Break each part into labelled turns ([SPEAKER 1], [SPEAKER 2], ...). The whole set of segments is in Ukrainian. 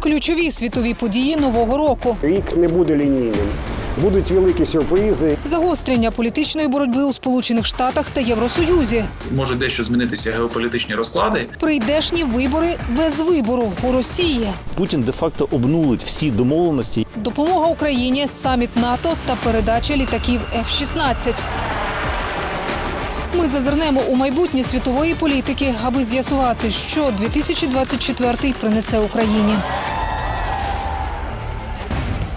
[SPEAKER 1] Ключові світові події нового року.
[SPEAKER 2] Рік не буде лінійним. Будуть великі сюрпризи.
[SPEAKER 1] Загострення політичної боротьби у Сполучених Штатах та Євросоюзі.
[SPEAKER 3] може дещо змінитися геополітичні розклади.
[SPEAKER 1] Прийдешні вибори без вибору у Росії.
[SPEAKER 4] Путін де-факто обнулить всі домовленості.
[SPEAKER 1] Допомога Україні, саміт НАТО та передача літаків F-16. Ми зазирнемо у майбутнє світової політики, аби з'ясувати, що 2024 принесе Україні.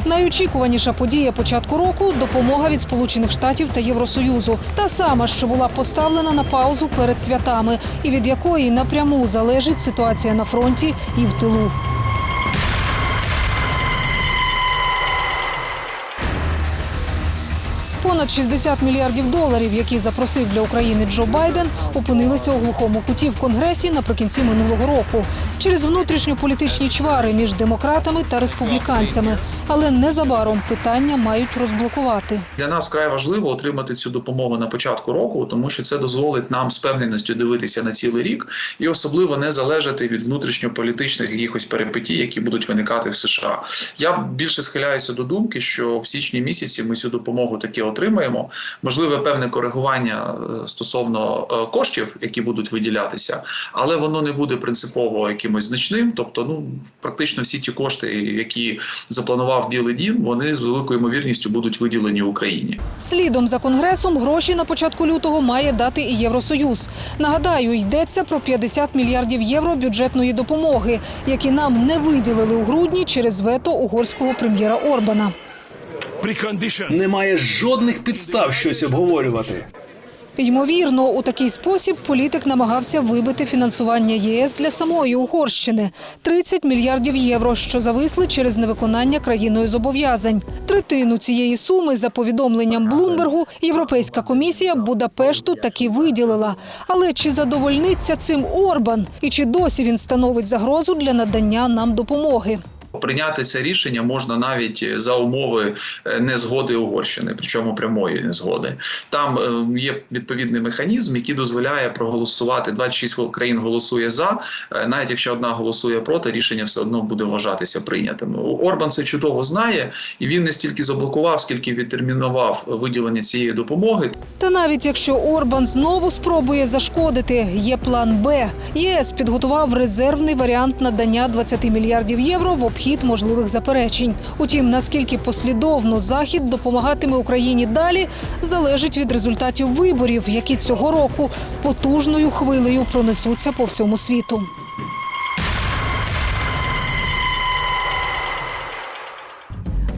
[SPEAKER 1] Найочікуваніша подія початку року допомога від Сполучених Штатів та Євросоюзу. Та сама, що була поставлена на паузу перед святами, і від якої напряму залежить ситуація на фронті і в тилу. Понад 60 мільярдів доларів, які запросив для України Джо Байден, опинилися у глухому куті в Конгресі наприкінці минулого року через внутрішньополітичні чвари між демократами та республіканцями. Але незабаром питання мають розблокувати.
[SPEAKER 3] Для нас вкрай важливо отримати цю допомогу на початку року, тому що це дозволить нам з певненістю дивитися на цілий рік і особливо не залежати від внутрішньополітичних якихось перипетій, які будуть виникати в США. Я більше схиляюся до думки, що в січні місяці ми цю допомогу таки отримаємо. Можливе певне коригування е, стосовно е, коштів, які будуть виділятися, але воно не буде принципово якимось значним. Тобто, ну практично всі ті кошти, які запланував Білий Дім, вони з великою ймовірністю будуть виділені Україні.
[SPEAKER 1] Слідом за конгресом гроші на початку лютого має дати і Євросоюз. Нагадаю, йдеться про 50 мільярдів євро бюджетної допомоги, які нам не виділили у грудні через вето угорського прем'єра Орбана.
[SPEAKER 5] Немає жодних підстав щось обговорювати.
[SPEAKER 1] Ймовірно, у такий спосіб політик намагався вибити фінансування єС для самої Угорщини 30 мільярдів євро, що зависли через невиконання країною зобов'язань. Третину цієї суми, за повідомленням Блумбергу, Європейська комісія Будапешту таки виділила. Але чи задовольниться цим Орбан і чи досі він становить загрозу для надання нам допомоги?
[SPEAKER 3] Прийняти це рішення можна навіть за умови е, незгоди Угорщини, причому прямої незгоди. Там е, є відповідний механізм, який дозволяє проголосувати. 26 країн голосує за, е, навіть якщо одна голосує проти, рішення все одно буде вважатися прийнятим. Орбан це чудово знає, і він не стільки заблокував, скільки відтермінував виділення цієї допомоги.
[SPEAKER 1] Та навіть якщо Орбан знову спробує зашкодити, є план Б. ЄС підготував резервний варіант надання 20 мільярдів євро в обхід можливих заперечень. Утім, наскільки послідовно Захід допомагатиме Україні далі, залежить від результатів виборів, які цього року потужною хвилею пронесуться по всьому світу.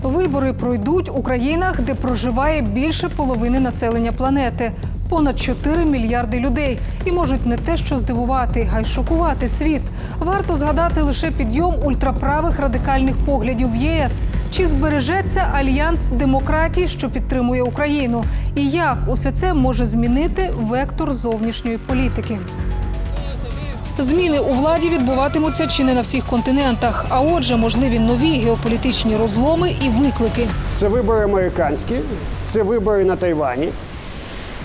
[SPEAKER 1] Вибори пройдуть у країнах, де проживає більше половини населення планети. Понад 4 мільярди людей і можуть не те, що здивувати, а й шокувати світ. Варто згадати лише підйом ультраправих радикальних поглядів в ЄС. Чи збережеться альянс демократій, що підтримує Україну? І як усе це може змінити вектор зовнішньої політики? Зміни у владі відбуватимуться чи не на всіх континентах. А отже, можливі нові геополітичні розломи і виклики.
[SPEAKER 2] Це вибори американські, це вибори на Тайвані,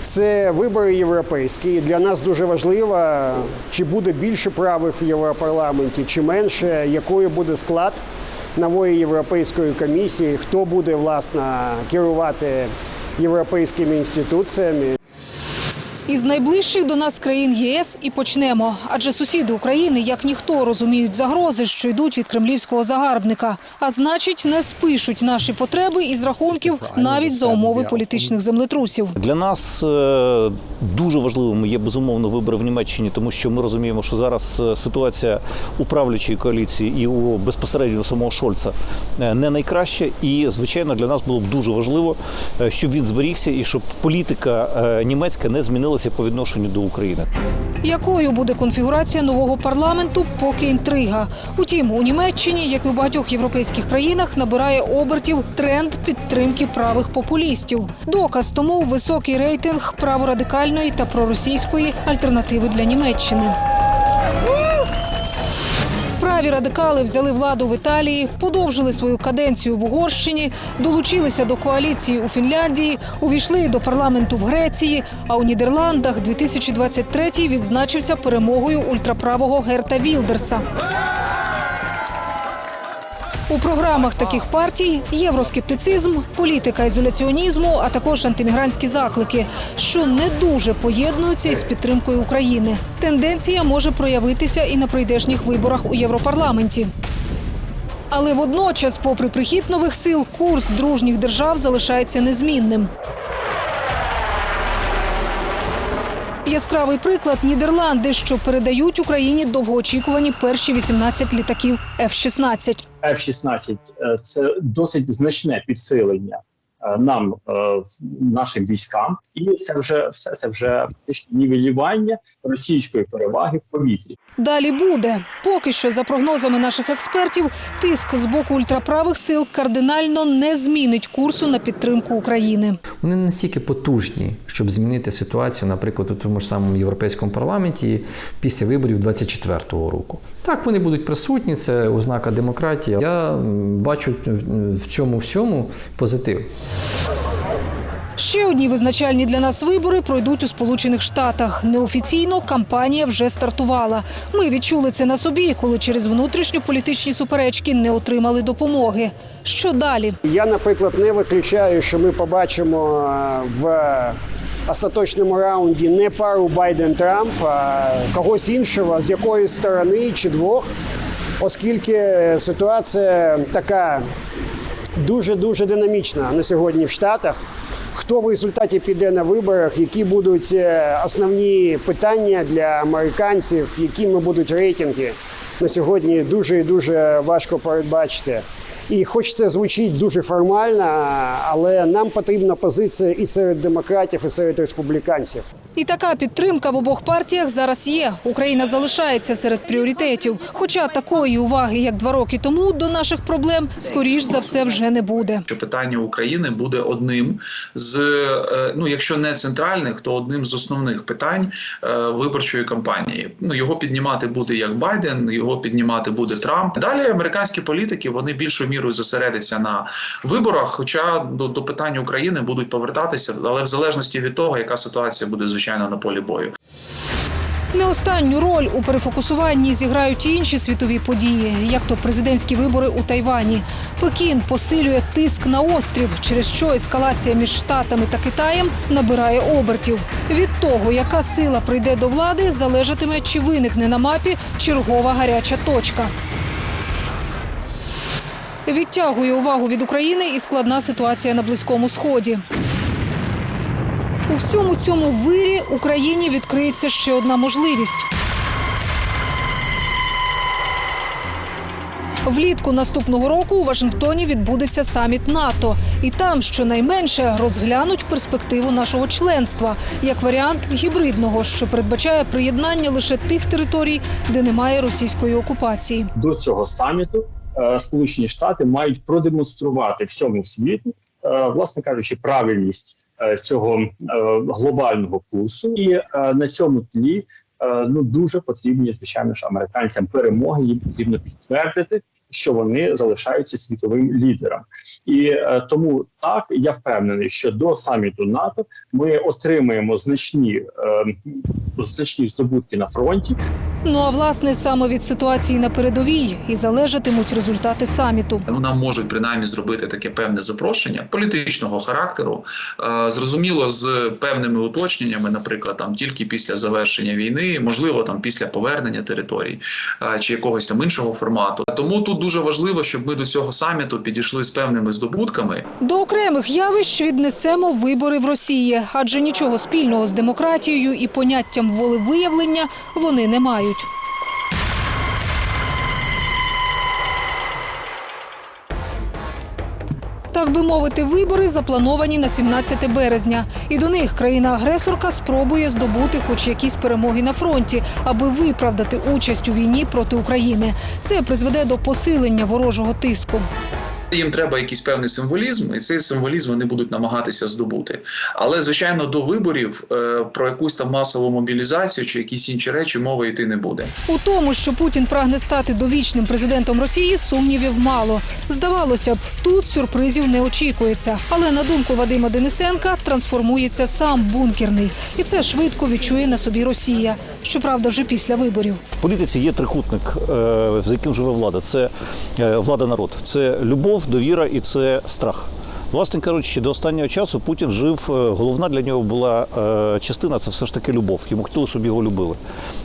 [SPEAKER 2] це вибори європейські. І для нас дуже важливо, чи буде більше правих в Європарламенті, чи менше, якою буде склад нової європейської комісії, хто буде власне керувати європейськими інституціями.
[SPEAKER 1] Із найближчих до нас країн єС і почнемо. Адже сусіди України, як ніхто, розуміють загрози, що йдуть від кремлівського загарбника. А значить, не спишуть наші потреби із рахунків навіть за умови політичних землетрусів.
[SPEAKER 4] Для нас е, дуже важливими є безумовно вибори в Німеччині, тому що ми розуміємо, що зараз е, ситуація у правлячої коаліції і у безпосередньо самого Шольца е, не найкраща. І звичайно для нас було б дуже важливо, щоб він зберігся і щоб політика німецька не змінилася по відношенню до України.
[SPEAKER 1] Якою буде конфігурація нового парламенту, поки інтрига. Утім, у Німеччині, як і в багатьох європейських країнах, набирає обертів тренд підтримки правих популістів. Доказ тому високий рейтинг праворадикальної та проросійської альтернативи для Німеччини. Праві радикали взяли владу в Італії, подовжили свою каденцію в Угорщині, долучилися до коаліції у Фінляндії, увійшли до парламенту в Греції. А у Нідерландах 2023 відзначився перемогою ультраправого Герта Вілдерса. У програмах таких партій євроскептицизм, політика ізоляціонізму, а також антимігрантські заклики, що не дуже поєднуються із підтримкою України. Тенденція може проявитися і на прийдешніх виборах у Європарламенті. Але водночас, попри прихід нових сил, курс дружніх держав залишається незмінним. Яскравий приклад Нідерланди, що передають Україні довгоочікувані перші 18 літаків F-16.
[SPEAKER 6] F-16 – це досить значне підсилення нам, е, нашим військам, і це вже все це вже фактично нівелювання російської переваги в повітрі.
[SPEAKER 1] Далі буде. Поки що, за прогнозами наших експертів, тиск з боку ультраправих сил кардинально не змінить курсу на підтримку України.
[SPEAKER 7] Вони не настільки потужні, щоб змінити ситуацію, наприклад, у тому ж самому європейському парламенті після виборів 24-го року. Так, вони будуть присутні, це ознака демократії. Я бачу в- в цьому всьому позитив.
[SPEAKER 1] Ще одні визначальні для нас вибори пройдуть у Сполучених Штатах. Неофіційно кампанія вже стартувала. Ми відчули це на собі, коли через внутрішньополітичні суперечки не отримали допомоги. Що далі?
[SPEAKER 2] Я, наприклад, не виключаю, що ми побачимо е, в остаточному раунді не пару Байден-Трамп, а когось іншого з якоїсь сторони чи двох, оскільки ситуація така дуже дуже динамічна на сьогодні в Штатах. Хто в результаті піде на виборах, які будуть е, основні питання для американців, якими будуть рейтинги на сьогодні дуже і дуже важко передбачити. І хоч це звучить дуже формально, але нам потрібна позиція і серед демократів, і серед республіканців.
[SPEAKER 1] І така підтримка в обох партіях зараз є. Україна залишається серед пріоритетів. Хоча такої уваги, як два роки тому, до наших проблем, скоріш за все, вже не буде.
[SPEAKER 3] що питання України буде одним з е, ну, якщо не центральних, то одним з основних питань е, виборчої кампанії. Ну його піднімати буде як Байден, його піднімати буде Трамп. Далі американські політики вони більшою мірою зосередяться на виборах. Хоча до, до питань України будуть повертатися, але в залежності від того, яка ситуація буде звичайно на полі бою.
[SPEAKER 1] Не останню роль у перефокусуванні зіграють і інші світові події, як то президентські вибори у Тайвані. Пекін посилює тиск на острів, через що ескалація між Штатами та Китаєм набирає обертів. Від того, яка сила прийде до влади, залежатиме, чи виникне на мапі чергова гаряча точка. Відтягує увагу від України і складна ситуація на Близькому Сході. У всьому цьому вирі Україні відкриється ще одна можливість. Влітку наступного року у Вашингтоні відбудеться саміт НАТО, і там щонайменше розглянуть перспективу нашого членства як варіант гібридного, що передбачає приєднання лише тих територій, де немає російської окупації.
[SPEAKER 6] До цього саміту е, Сполучені Штати мають продемонструвати всьому світу, е, власне кажучи, правильність цього е, глобального курсу, і е, на цьому тлі е, ну дуже потрібні, звичайно ж, американцям перемоги. Їм потрібно підтвердити. Що вони залишаються світовим лідером, і е, тому так я впевнений, що до саміту НАТО ми отримаємо значні е, значні здобутки на фронті,
[SPEAKER 1] Ну а власне саме від ситуації на передовій і залежатимуть результати саміту.
[SPEAKER 3] Ну, нам можуть принаймні зробити таке певне запрошення політичного характеру, е, зрозуміло, з певними уточненнями, наприклад, там тільки після завершення війни, можливо, там після повернення територій е, чи якогось там іншого формату. Тому тут дуже важливо, щоб ми до цього саміту підійшли з певними здобутками.
[SPEAKER 1] До окремих явищ віднесемо вибори в Росії, адже нічого спільного з демократією і поняттям волевиявлення вони не мають. Так би мовити, вибори заплановані на 17 березня, і до них країна-агресорка спробує здобути хоч якісь перемоги на фронті, аби виправдати участь у війні проти України. Це призведе до посилення ворожого тиску.
[SPEAKER 3] Їм треба якийсь певний символізм, і цей символізм вони будуть намагатися здобути. Але звичайно, до виборів е, про якусь там масову мобілізацію чи якісь інші речі мови йти не буде.
[SPEAKER 1] У тому, що Путін прагне стати довічним президентом Росії, сумнівів мало. Здавалося б, тут сюрпризів не очікується. Але на думку Вадима Денисенка, трансформується сам бункерний, і це швидко відчує на собі Росія. Щоправда, вже після виборів.
[SPEAKER 4] В політиці є трикутник, е, за яким живе влада. Це е, влада народ, це любов, довіра і це страх. Власне кажучи, до останнього часу Путін жив. е, Головна для нього була е, частина це все ж таки любов. Йому хотіли, щоб його любили.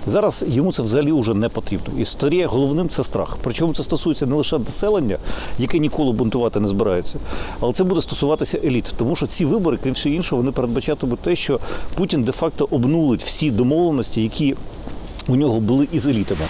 [SPEAKER 4] Зараз йому це взагалі вже не потрібно. І стає головним це страх. Причому це стосується не лише населення, яке ніколи бунтувати не збирається, але це буде стосуватися еліт. Тому що ці вибори, крім всього іншого, вони передбачатимуть те, що Путін де-факто обнулить всі домовленості, які у нього були із елітами.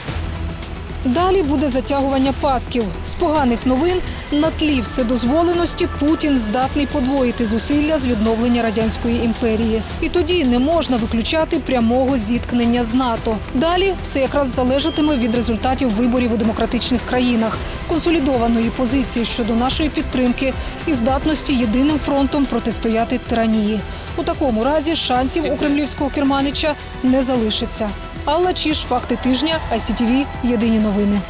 [SPEAKER 1] Далі буде затягування пасків. З поганих новин на тлі вседозволеності Путін здатний подвоїти зусилля з відновлення радянської імперії. І тоді не можна виключати прямого зіткнення з НАТО. Далі все якраз залежатиме від результатів виборів у демократичних країнах, консолідованої позиції щодо нашої підтримки і здатності єдиним фронтом протистояти тиранії. У такому разі шансів у кремлівського керманича не залишиться. Алла Чіш, факти тижня, ICTV, Єдині новини.